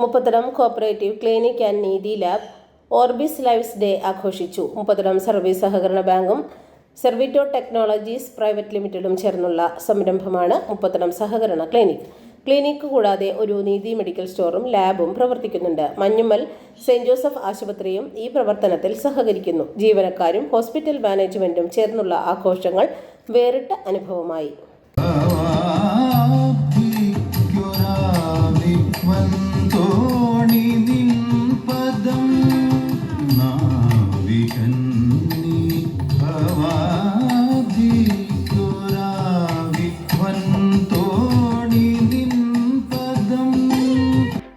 Muppathadam cooperative clinic and Neethi lab Orbis life's day ആഘോഷിച്ചു. Muppathadam service സഹകരണ ബാങ്കും സെർവിറ്റോ technologies private ലിമിറ്റഡും ചേർന്നുള്ള സംരംഭമാണ് മുപ്പത്തടം സഹകരണ ക്ലിനിക്. ക്ലിനിക്ക് കൂടാതെ ഒരു നീതി മെഡിക്കൽ സ്റ്റോറും ലാബും പ്രവർത്തിക്കുന്നുണ്ട്. മഞ്ഞുമൽ സെന്റ് ജോസഫ് ആശുപത്രിയും ഈ പ്രവർത്തനത്തിൽ സഹകരിക്കുന്നു. ജീവനക്കാരും ഹോസ്പിറ്റൽ മാനേജ്മെന്റും ചേർന്നുള്ള ആഘോഷങ്ങൾ വേറിട്ട അനുഭവമായി.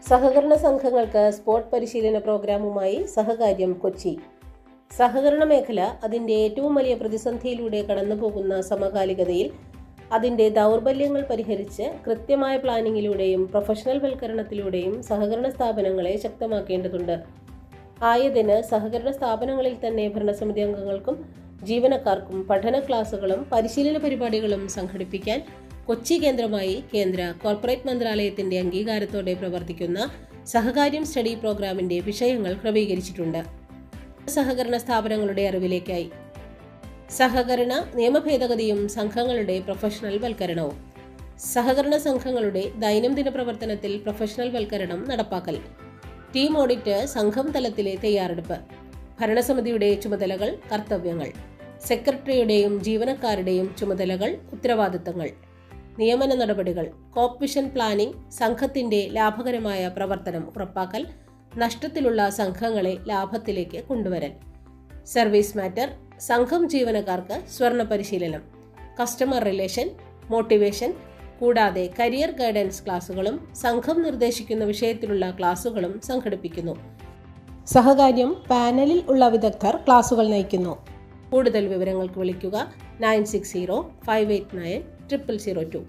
സഹകരണ സംഘങ്ങൾക്ക് സ്പോർട് പരിശീലന പ്രോഗ്രാമുമായി സഹകാര്യം കൊച്ചി. സഹകരണ മേഖല അതിന്റെ ഏറ്റവും വലിയ പ്രതിസന്ധിയിലൂടെ കടന്നുപോകുന്ന സമകാലികതയിൽ അതിന്റെ ദൗർബല്യങ്ങൾ പരിഹരിച്ച് കൃത്യമായ പ്ലാനിങ്ങിലൂടെയും പ്രൊഫഷണൽ വൽക്കരണത്തിലൂടെയും സഹകരണ സ്ഥാപനങ്ങളെ ശക്തമാക്കേണ്ടതുണ്ട്. ആയതിന് സഹകരണ സ്ഥാപനങ്ങളിൽ തന്നെ ഭരണസമിതി അംഗങ്ങൾക്കും ജീവനക്കാർക്കും പഠന ക്ലാസുകളും പരിശീലന പരിപാടികളും സംഘടിപ്പിക്കാൻ കൊച്ചി കേന്ദ്രമായി കേന്ദ്ര കോർപ്പറേറ്റ് മന്ത്രാലയത്തിന്റെ അംഗീകാരത്തോടെ പ്രവർത്തിക്കുന്ന സഹകാര്യം സ്റ്റഡി പ്രോഗ്രാമിന്റെ വിഷയങ്ങൾ ക്രമീകരിച്ചിട്ടുണ്ട്. സഹകരണ സ്ഥാപനങ്ങളുടെ അറിവിലേക്കായി. സഹകരണ നിയമഭേദഗതിയും സംഘങ്ങളുടെ പ്രൊഫഷണൽ വൽക്കരണവും. സഹകരണ സംഘങ്ങളുടെ ദൈനംദിന പ്രവർത്തനത്തിൽ പ്രൊഫഷണൽ വൽക്കരണം നടപ്പാക്കൽ. ടീം ഓഡിറ്റ് സംഘം തലത്തിലെ തയ്യാറെടുപ്പ്. ഭരണസമിതിയുടെ ചുമതലകൾ കർത്തവ്യങ്ങൾ. സെക്രട്ടറിയുടെയും ജീവനക്കാരുടെയും ചുമതലകൾ ഉത്തരവാദിത്തങ്ങൾ. നിയമന നടപടികൾ കോപ്വിഷൻ പ്ലാനിംഗ് സംഘത്തിന്റെ ലാഭകരമായ പ്രവർത്തനം ഉറപ്പാക്കൽ നഷ്ടത്തിലുള്ള സംഘങ്ങളെ ലാഭത്തിലേക്ക് കൊണ്ടുവരൽ. സർവീസ് മാറ്റർ സംഘം ജീവനക്കാർക്ക് സ്വർണ പരിശീലനം. കസ്റ്റമർ റിലേഷൻ മോട്ടിവേഷൻ കൂടാതെ കരിയർ ഗൈഡൻസ് ക്ലാസുകളും സംഘം നിർദ്ദേശിക്കുന്ന വിഷയത്തിലുള്ള ക്ലാസുകളും സംഘടിപ്പിക്കുന്നു. സഹകാര്യം പാനലിൽ ഉള്ള വിദഗ്ധർ ക്ലാസുകൾ നയിക്കുന്നു. കൂടുതൽ വിവരങ്ങൾക്ക് വിളിക്കുക nine six zero five eight nine triple zero two.